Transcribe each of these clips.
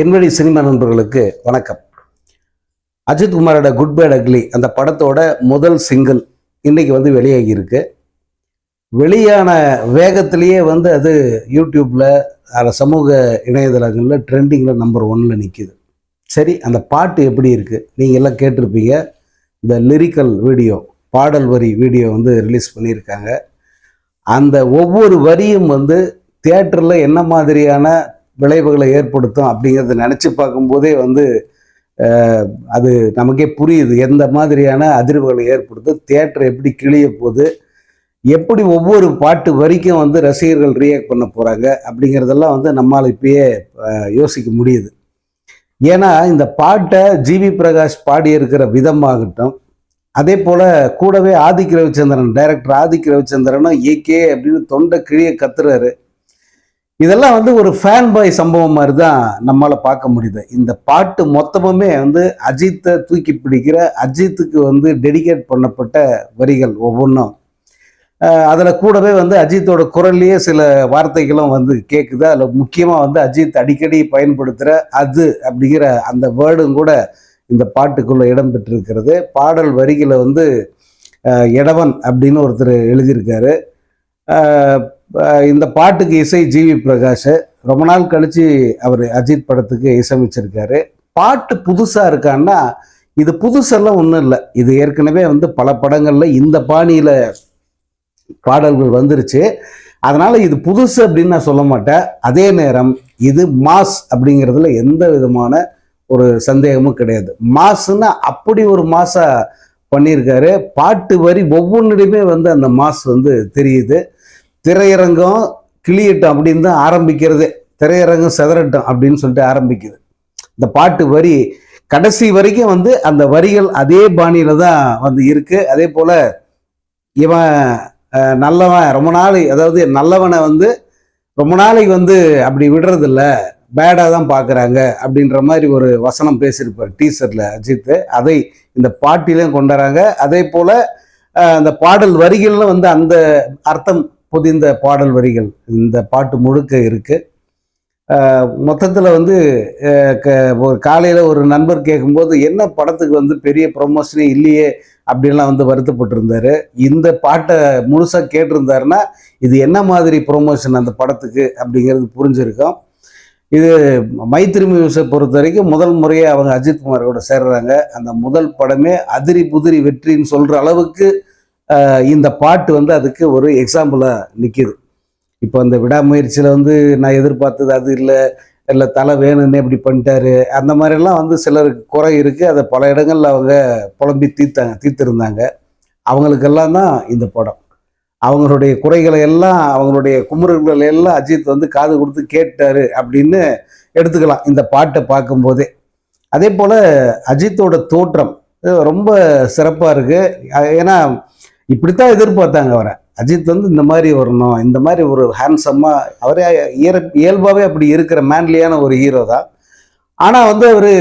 என்வழி cinema நண்பர்களுக்கு வணக்கம். அஜித் குமாரோட குட் பேட் அக்லி அந்த படத்தோட முதல் சிங்கிள் இன்னைக்கு வந்து வெளியாகி இருக்கு. வெளியான வேகத்திலேயே வந்து அது யூடியூப்ல அதில் சமூக இணையதளங்களில் ட்ரெண்டிங்கில் நம்பர் ஒன்னில் நிற்கிது சரி அந்த பாட்டு எப்படி இருக்குது நீங்கள் எல்லாம் கேட்டிருப்பீங்க. இந்த லிரிக்கல் வீடியோ பாடல் வரி வீடியோ வந்து ரிலீஸ் பண்ணியிருக்காங்க. அந்த ஒவ்வொரு வரியும் வந்து தியேட்டரில் என்ன மாதிரியான விளைவுகளை ஏற்படுத்தும் அப்படிங்கிறத நினச்சி பார்க்கும்போதே வந்து அது நமக்கே புரியுது. எந்த மாதிரியான அதிர்வுகளை ஏற்படுத்தும் தேட்டர் எப்படி கிளிய போகுது எப்படி ஒவ்வொரு பாட்டு வரைக்கும் வந்து ரசிகர்கள் ரியாக்ட் பண்ண போகிறாங்க அப்படிங்கிறதெல்லாம் வந்து நம்மால் இப்பயே யோசிக்க முடியுது. ஏன்னா இந்த பாட்டை ஜிவி பிரகாஷ் பாடியிருக்கிற விதமாகட்டும் அதே போல் கூடவே ஆதிக் ரவிச்சந்திரன் டைரக்டர் ஆதிக் ரவிச்சந்திரனும் ஏகே அப்படின்னு தொண்டை கிழிய கத்துறாரு. இதெல்லாம் வந்து ஒரு ஃபேன் பாய் சம்பவம் மாதிரி தான் நம்மளால் பார்க்க முடியுது. இந்த பாட்டு மொத்தமுமே வந்து அஜித்தை தூக்கி பிடிக்கிற அஜித்துக்கு வந்து டெடிகேட் பண்ணப்பட்ட வரிகள் ஒவ்வொன்றும். அதில் கூடவே வந்து அஜித்தோட குரல்லையே சில வார்த்தைகளும் வந்து கேட்குது அதில் முக்கியமாக வந்து அஜித் அடிக்கடி பயன்படுத்துகிற அது அப்படிங்கிற அந்த வேர்டும் கூட இந்த பாட்டுக்குள்ளே இடம்பெற்றிருக்கிறது. பாடல் வரிகளை வந்து இடவன் எடவன் அப்படின்னு ஒருத்தர் எழுதியிருக்காரு. இந்த பாட்டுக்கு இசை ஜிவி பிரகாஷ் ரொம்ப நாள் கழித்து அவர் அஜித் படத்துக்கு இசையமைச்சிருக்காரு. பாட்டு புதுசாக இருக்கான்னா இது புதுசெல்லாம் ஒன்றும் இல்லை. இது ஏற்கனவே வந்து பல படங்களில் இந்த பாணியில் பாடல்கள் வந்துருச்சு. அதனால் இது புதுசு அப்படின்னு நான் சொல்ல மாட்டேன். அதே நேரம் இது மாஸ் அப்படிங்கிறதுல எந்த விதமான ஒரு சந்தேகமும் கிடையாது. மாஸ்னா அப்படி ஒரு மாசாக பண்ணியிருக்காரு. பாட்டு வரி ஒவ்வொன்றிலுமே வந்து அந்த மாஸ் வந்து தெரியுது. திரையரங்கம் கிளியட்டும் அப்படின்னு தான் ஆரம்பிக்கிறது. திரையரங்கம் செதறட்டும் அப்படின்னு சொல்லிட்டு ஆரம்பிக்குது. இந்த பாட்டு வரி கடைசி வரைக்கும் வந்து அந்த வரிகள் அதே பாணியில தான் வந்து இருக்கு. அதே போல இவன் நல்லவன் ரொம்ப நாள் அதாவது நல்லவனை வந்து ரொம்ப நாளைக்கு வந்து அப்படி விடுறதில்ல. பேடாக தான் பார்க்குறாங்க அப்படின்ற மாதிரி ஒரு வசனம் பேசியிருப்பார் டீசரில் அஜித் அதை இந்த பாட்டிலையும் கொண்டாடுறாங்க அதே போல் அந்த பாடல் வரிகளில் வந்து அந்த அர்த்தம் புதிந்த பாடல் வரிகள். இந்த பாட்டு முழுக்க இருக்குது மொத்தத்தில் வந்து க- ஒரு காலையில் ஒரு நண்பர் கேட்கும்போது என்ன படத்துக்கு வந்து பெரிய ப்ரொமோஷனே இல்லையே? அப்படின்லாம் வந்து வருத்தப்பட்டிருந்தார். இந்த பாட்டை முழுசாக கேட்டிருந்தாருன்னா இது என்ன மாதிரி ப்ரொமோஷன் அந்த படத்துக்கு அப்படிங்கிறது புரிஞ்சிருக்கோம். இது மைத்திரி மியூஸை பொறுத்த வரைக்கும் முதல் முறையே அவங்க அஜித் குமார் கூட சேர்றாங்க. அந்த முதல் படமே அதிரி புதிரி வெற்றின்னு சொல்கிற அளவுக்கு இந்த பாட்டு வந்து அதுக்கு ஒரு எக்ஸாம்பிளாக நிற்கிது இப்போ அந்த விடாமுயற்சியில் வந்து நான் எதிர்பார்த்தது அது இல்லை இல்லை தலை வேணும்னு இப்படி பண்ணிட்டாரு அந்த மாதிரிலாம் வந்து சிலருக்கு குறை இருக்குது அதை பல இடங்களில் அவங்க புலம்பி தீர்த்தாங்க தீர்த்திருந்தாங்க. அவங்களுக்கெல்லாம் தான் இந்த படம். அவங்களுடைய குறைகளை எல்லாம் அவங்களுடைய குமுறல்களை எல்லாம் அஜித் வந்து காது கொடுத்து கேட்டாரு அப்படின்னு எடுத்துக்கலாம் இந்த பாட்டை பார்க்கும்போதே. அதே போல் அஜித்தோட தோற்றம் ரொம்ப சிறப்பாக இருக்குது ஏன்னா இப்படித்தான் எதிர்பார்த்தாங்க அவரை. அஜித் வந்து இந்த மாதிரி வரணும் இந்த மாதிரி ஒரு ஹேண்ட்ஸம்மாக அவரே இயற இயல்பாகவே அப்படி இருக்கிற மேன்லியான ஒரு ஹீரோ தான். ஆனால் வந்து அவர்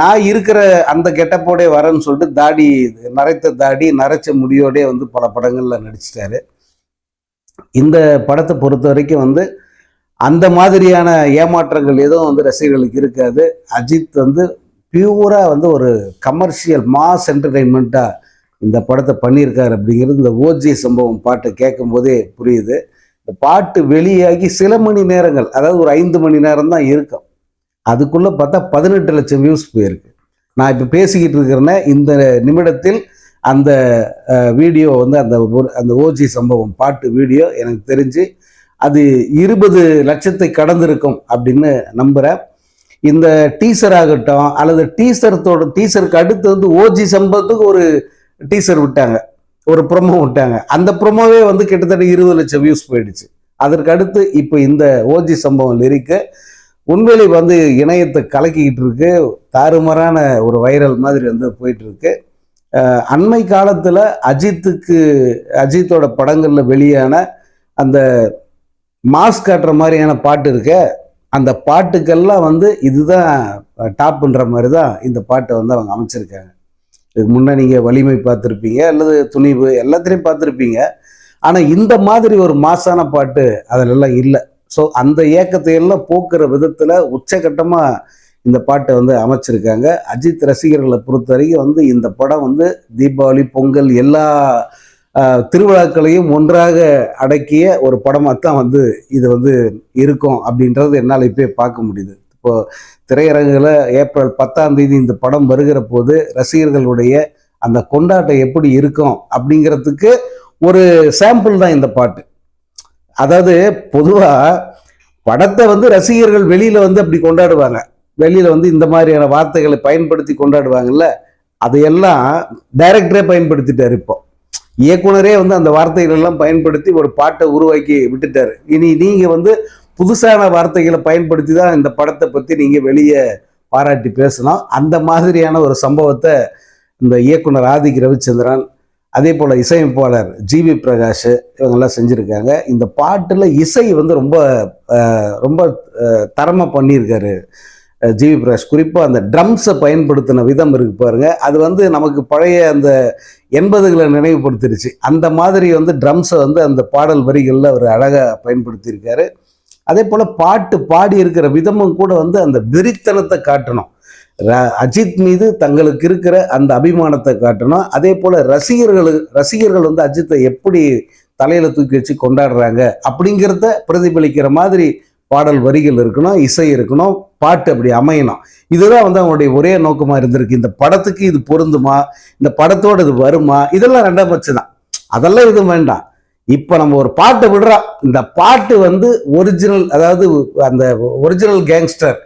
நான் இருக்கிற அந்த கெட்டப்போடே வரேன்னு சொல்லிட்டு தாடி நரைத்த தாடி நரைச்ச முடியோடே வந்து பல படங்களில் நடிச்சிட்டாரு. இந்த படத்தை பொறுத்த வரைக்கும் வந்து அந்த மாதிரியான ஏமாற்றங்கள் எதுவும் வந்து ரசிகர்களுக்கு இருக்காது. அஜித் வந்து பியூராக வந்து ஒரு கமர்ஷியல் மாஸ் என்டர்டைன்மெண்ட்டாக இந்த படத்தை பண்ணியிருக்காரு அப்படிங்கிறது இந்த ஓஜி சம்பவம் பாட்டை கேட்கும் போதே புரியுது. இந்த பாட்டு வெளியாகி சில மணி நேரங்கள் அதாவது ஒரு ஐந்து மணி நேரம் தான் இருக்கும். அதுக்குள்ளே பார்த்தா பதினெட்டு லட்சம் வியூஸ் போயிருக்கு. நான் இப்போ பேசிக்கிட்டு இருக்கிறேன்னா இந்த நிமிடத்தில் அந்த வீடியோ வந்து அந்த ஒரு- அந்த ஓஜி சம்பவம் பாட்டு வீடியோ எனக்கு தெரிஞ்சு அது இருபது லட்சத்தை கடந்திருக்கும் அப்படின்னு நம்புகிறேன் இந்த டீசர் ஆகட்டும் அல்லது டீசர்த்தோட டீசருக்கு அடுத்து வந்து ஓஜி சம்பவத்துக்கு ஒரு டீசர் விட்டாங்க. ஒரு ப்ரொமோ விட்டாங்க. அந்த ப்ரொமோவே வந்து கிட்டத்தட்ட இருபது லட்சம் வியூஸ் போயிடுச்சு. அதற்கு அடுத்து இப்போ இந்த ஓஜி சம்பவம் லிரிக்க உண்மையிலே வந்து இணையத்தை கலக்கிக்கிட்டு இருக்கு. தாறுமாறான ஒரு வைரல் மாதிரி வந்து போயிட்டு இருக்கு. அண்மை காலத்தில் அஜித்துக்கு அஜித்தோட படங்களில் வெளியான அந்த மாஸ்க் காட்டுற மாதிரியான பாட்டு இருக்க அந்த பாட்டுக்கெல்லாம் வந்து இதுதான் டாப்புன்ற மாதிரி தான் இந்த பாட்டை வந்து அவங்க அமைச்சிருக்காங்க. இதுக்கு முன்னே நீங்கள் வலிமை பார்த்துருப்பீங்க அல்லது துணிவு எல்லாத்துலேயும் பார்த்துருப்பீங்க. ஆனால் இந்த மாதிரி ஒரு மாசான பாட்டு அதிலெல்லாம் இல்லை. ஸோ அந்த ஏக்கத்தை எல்லாம் போக்குற விதத்தில் உச்சகட்டமாக இந்த பாட்டை வந்து அமைச்சிருக்காங்க. அஜித் ரசிகர்களை பொறுத்த வரைக்கும் வந்து இந்த படம் வந்து தீபாவளி பொங்கல் எல்லா திருவிழாக்களையும் ஒன்றாக அடக்கிய ஒரு படமாக தான் வந்து இது வந்து இருக்கும் அப்படின்றது என்னால் இப்போயே பார்க்க முடியுது. இப்போ திரையரங்குல ஏப்ரல் பத்தாம் தேதி இந்த படம் வருகிற போது ரசிகர்களுடைய அந்த கொண்டாட்டம் எப்படி இருக்கும் அப்படிங்கிறதுக்கு ஒரு சாம்பிள் தான் இந்த பாட்டு. அதாவது பொதுவா படத்தை வந்து ரசிகர்கள் வெளியில வந்து அப்படி கொண்டாடுவாங்க. வெளியில வந்து இந்த மாதிரியான வார்த்தைகளை பயன்படுத்தி கொண்டாடுவாங்கல்ல அதையெல்லாம் டைரக்டரே பயன்படுத்திட்டார் இப்போ. இயக்குனரே வந்து அந்த வார்த்தைகள் எல்லாம் பயன்படுத்தி ஒரு பாட்டை உருவாக்கி விட்டுட்டாரு. இனி நீங்க வந்து புதுசான வார்த்தைகளை பயன்படுத்தி தான் இந்த படத்தை பற்றி நீங்கள் வெளியே பாராட்டி பேசலாம். அந்த மாதிரியான ஒரு சம்பவத்தை இந்த இயக்குனர் ஆதிக் ரவிச்சந்திரன் அதே போல் இசையமைப்பாளர் ஜிவி பிரகாஷ் இவங்கெல்லாம் செஞ்சுருக்காங்க. இந்த பாட்டில் இசை வந்து ரொம்ப ரொம்ப தரமாக பண்ணியிருக்காரு ஜிவி பிரகாஷ். குறிப்பாக அந்த ட்ரம்ஸை பயன்படுத்தின விதம் இருக்கு பாருங்க. அது வந்து நமக்கு பழைய அந்த எண்பதுகளை நினைவுபடுத்திருச்சு. அந்த மாதிரி வந்து ட்ரம்ஸை வந்து அந்த பாடல் வரிகளில் அவர் அழகாக பயன்படுத்தியிருக்காரு. அதே போல் பாட்டு பாடி இருக்கிற விதமும் கூட வந்து அந்த வெறித்தனத்தை காட்டணும். ர- அஜித் மீது தங்களுக்கு இருக்கிற அந்த அபிமானத்தை காட்டணும். அதே போல் ரசிகர்கள் ரசிகர்கள் வந்து அஜித்தை எப்படி தலையில் தூக்கி வச்சு கொண்டாடுறாங்க அப்படிங்கிறத பிரதிபலிக்கிற மாதிரி பாடல் வரிகள் இருக்கணும் இசை இருக்கணும் பாட்டு அப்படி அமையணும். இதுதான் வந்து அவனுடைய ஒரே நோக்கமாக இருந்திருக்கு. இந்த படத்துக்கு இது பொருந்துமா? இந்த படத்தோட இது வருமா? இதெல்லாம் ரெண்டாம் பட்சம் தான். அதெல்லாம் எதுவும் வேண்டாம். இப்போ நம்ம ஒரு பாட்டை விடுறோம் இந்த பாட்டு வந்து ஒரிஜினல் அதாவது அந்த ஒரிஜினல் கேங்ஸ்டர்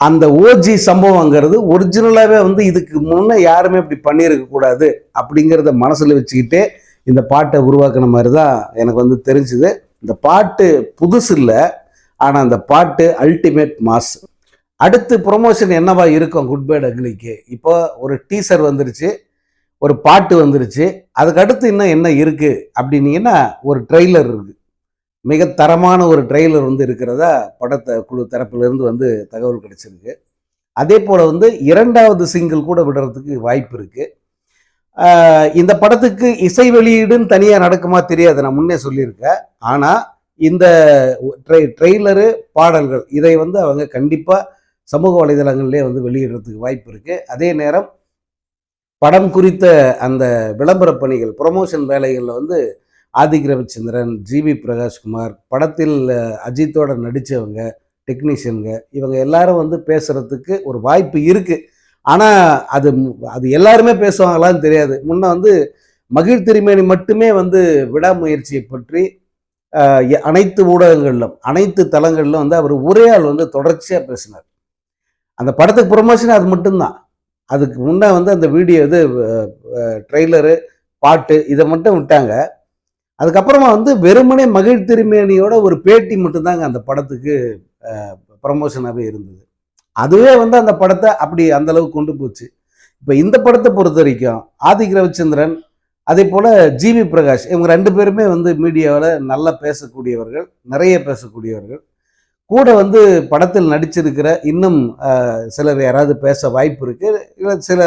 அந்த ஓஜி சம்பவங்கிறது ஒரிஜினலாகவே வந்து இதுக்கு முன்னே யாருமே இப்படி பண்ணியிருக்க கூடாது அப்படிங்கிறத மனசில் வச்சுக்கிட்டே இந்த பாட்டை உருவாக்குன மாதிரி தான் எனக்கு வந்து தெரிஞ்சுது. இந்த பாட்டு புதுசு இல்லை ஆனால் அந்த பாட்டு அல்டிமேட் மாஸ் அடுத்து ப்ரொமோஷன் என்னவா இருக்கும் குட் பேட் அக்லிக்கு இப்போ ஒரு டீசர் வந்துருச்சு. ஒரு பாட்டு வந்துருச்சு. அதுக்கு அடுத்து இன்னும் என்ன இருக்குது அப்படின்னீங்கன்னா ஒரு ட்ரெய்லர் இருக்குது மிக தரமான ஒரு ட்ரெய்லர் வந்து இருக்கிறதா படத்தை குழு தரப்பிலிருந்து வந்து தகவல் கிடைச்சிருக்கு. அதே போல் வந்து இரண்டாவது சிங்கிள் கூட விடுறதுக்கு வாய்ப்பு இருக்குது இந்த படத்துக்கு இசை வெளியீடுன்னு தனியாக நடக்குமா தெரியாது நான் முன்னே சொல்லியிருக்கேன். ஆனால் இந்த ட்ரெய் ட்ரெய்லரு பாடல்கள் இதை வந்து அவங்க கண்டிப்பாக சமூக வலைதளங்கள்லேயே வந்து வெளியிடுறதுக்கு வாய்ப்பு இருக்குது அதே நேரம் படம் குறித்த அந்த விளம்பர பணிகள் ப்ரொமோஷன் வேலைகளில் வந்து ஆதிக் ரவிச்சந்திரன் ஜிவி பிரகாஷ்குமார் படத்தில் அஜித்தோட நடித்தவங்க டெக்னீஷியனுங்க இவங்க எல்லாரும் வந்து பேசுகிறதுக்கு ஒரு வாய்ப்பு இருக்குது ஆனால் அது அது எல்லாருமே பேசுவாங்களான்னு தெரியாது. முன்னே வந்து மகிழ் திருமேனி மட்டுமே வந்து விடாமுயற்சியை பற்றி அனைத்து ஊடகங்களிலும் அனைத்து தளங்களிலும் வந்து அவர் ஒரே ஆள் வந்து தொடர்ச்சியாக பேசினார். அந்த படத்துக்கு ப்ரொமோஷன் அது மட்டும்தான். அதுக்கு முன்னே வந்து அந்த வீடியோ இது ட்ரெய்லரு பாட்டு இதை மட்டும் விட்டாங்க. அதுக்கப்புறமா வந்து வெறுமனே மகிழ் திருமேனியோட ஒரு பேட்டி மட்டும்தாங்க அந்த படத்துக்கு ப்ரமோஷனாகவே இருந்தது. அதுவே வந்து அந்த படத்தை அப்படி அந்த அளவுக்கு கொண்டு போச்சு. இப்போ இந்த படத்தை பொறுத்த வரைக்கும் ஆதிக் ரவிச்சந்திரன் அதே போல் ஜிவி பிரகாஷ் இவங்க ரெண்டு பேருமே வந்து மீடியாவில் நல்லா பேசக்கூடியவர்கள் நிறைய பேசக்கூடியவர்கள். கூட வந்து படத்தில் நடிச்சிருக்கிற இன்னும் சிலர் யாராவது பேச வாய்ப்பு இருக்குது இல்லை சில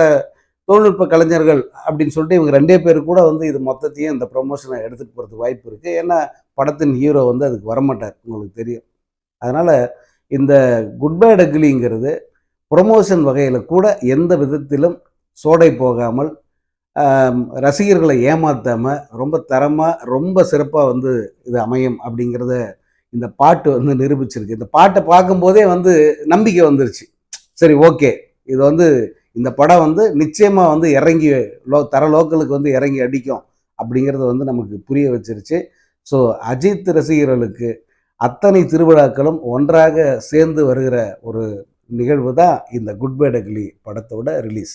தொழில்நுட்ப கலைஞர்கள் அப்படின்னு சொல்லிட்டு இவங்க ரெண்டே பேர் கூட வந்து இது மொத்தத்தையும் இந்த ப்ரொமோஷனை எடுத்துகிட்டு போகிறதுக்கு வாய்ப்பு இருக்குது ஏன்னா படத்தின் ஹீரோ வந்து அதுக்கு வரமாட்டார் உங்களுக்கு தெரியும். அதனால் இந்த குட் பேட் அக்லிங்கிறது ப்ரொமோஷன் வகையில் கூட எந்த விதத்திலும் சோடை போகாமல் ரசிகர்களை ஏமாற்றாமல் ரொம்ப தரமாக ரொம்ப சிறப்பாக வந்து இது அமையும் அப்படிங்கிறத இந்த பாட்டு வந்து நிரூபிச்சிருக்கு. இந்த பாட்டை பார்க்கும்போதே வந்து நம்பிக்கை வந்துருச்சு. சரி ஓகே. இது வந்து இந்த படம் வந்து நிச்சயமாக வந்து இறங்கி லோ தர லோக்கலுக்கு வந்து இறங்கி அடிக்கும் அப்படிங்கிறது வந்து நமக்கு புரிய வச்சிருச்சு. ஸோ அஜித் ரசிகர்களுக்கு அத்தனை திருவிழாக்களும் ஒன்றாக சேர்ந்து வருகிற ஒரு நிகழ்வு தான் இந்த குட் பை டக்லி படத்தோட ரிலீஸ்.